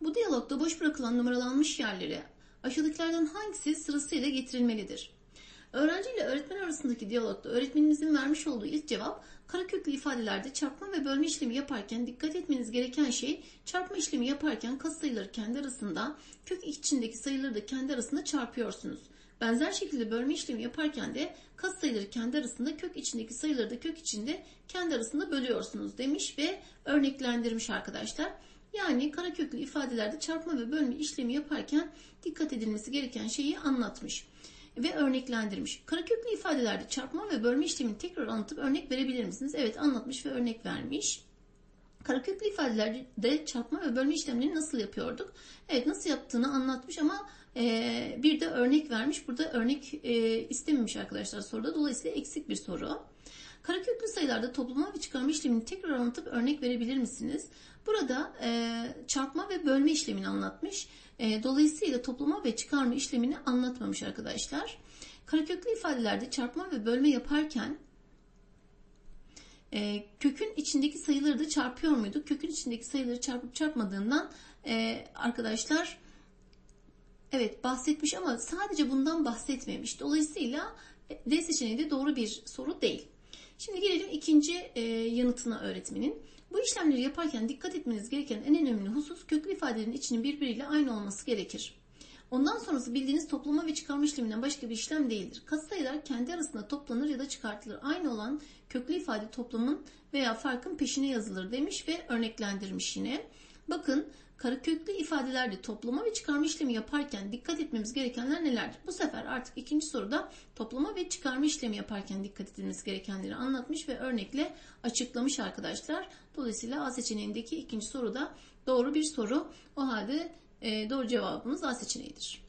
Bu diyalogda boş bırakılan numaralanmış yerlere aşağıdakilerden hangisi sırasıyla getirilmelidir? Öğrenci ile öğretmen arasındaki diyalogda öğretmenimizin vermiş olduğu ilk cevap karaköklü ifadelerde çarpma ve bölme işlemi yaparken dikkat etmeniz gereken şey çarpma işlemi yaparken kas sayıları kendi arasında kök içindeki sayıları da kendi arasında çarpıyorsunuz. Benzer şekilde bölme işlemi yaparken de kas sayıları kendi arasında kök içindeki sayıları da kök içinde kendi arasında bölüyorsunuz demiş ve örneklendirmiş arkadaşlar. Yani karaköklü ifadelerde çarpma ve bölme işlemi yaparken dikkat edilmesi gereken şeyi anlatmış ve örneklendirmiş. Karaköklü ifadelerde çarpma ve bölme işlemini tekrar anlatıp örnek verebilir misiniz? Evet anlatmış ve örnek vermiş. Karaköklü ifadelerde çarpma ve bölme işlemlerini nasıl yapıyorduk? Evet nasıl yaptığını anlatmış ama e, bir de örnek vermiş. Burada örnek e, istememiş arkadaşlar soruda. Dolayısıyla eksik bir soru. Karaköklü sayılarda toplama ve çıkarma işlemini tekrar anlatıp örnek verebilir misiniz? Burada e, çarpma ve bölme işlemini anlatmış. E, dolayısıyla toplama ve çıkarma işlemini anlatmamış arkadaşlar. Karaköklü ifadelerde çarpma ve bölme yaparken e, kökün içindeki sayıları da çarpıyor muyduk? Kökün içindeki sayıları çarpıp çarpmadığından e, arkadaşlar evet bahsetmiş ama sadece bundan bahsetmemiş. Dolayısıyla e, D seçeneği de doğru bir soru değil. Şimdi gelelim ikinci e, yanıtına öğretmenin. Bu işlemleri yaparken dikkat etmeniz gereken en önemli husus köklü ifadelerin içinin birbiriyle aynı olması gerekir. Ondan sonrası bildiğiniz toplama ve çıkarma işleminden başka bir işlem değildir. Katsayılar kendi arasında toplanır ya da çıkartılır. Aynı olan köklü ifade toplamın veya farkın peşine yazılır demiş ve örneklendirmiş yine. Bakın karaköklü ifadelerde toplama ve çıkarma işlemi yaparken dikkat etmemiz gerekenler nelerdir? Bu sefer artık ikinci soruda toplama ve çıkarma işlemi yaparken dikkat edilmesi gerekenleri anlatmış ve örnekle açıklamış arkadaşlar. Dolayısıyla A seçeneğindeki ikinci soru da doğru bir soru. O halde e, doğru cevabımız A seçeneğidir.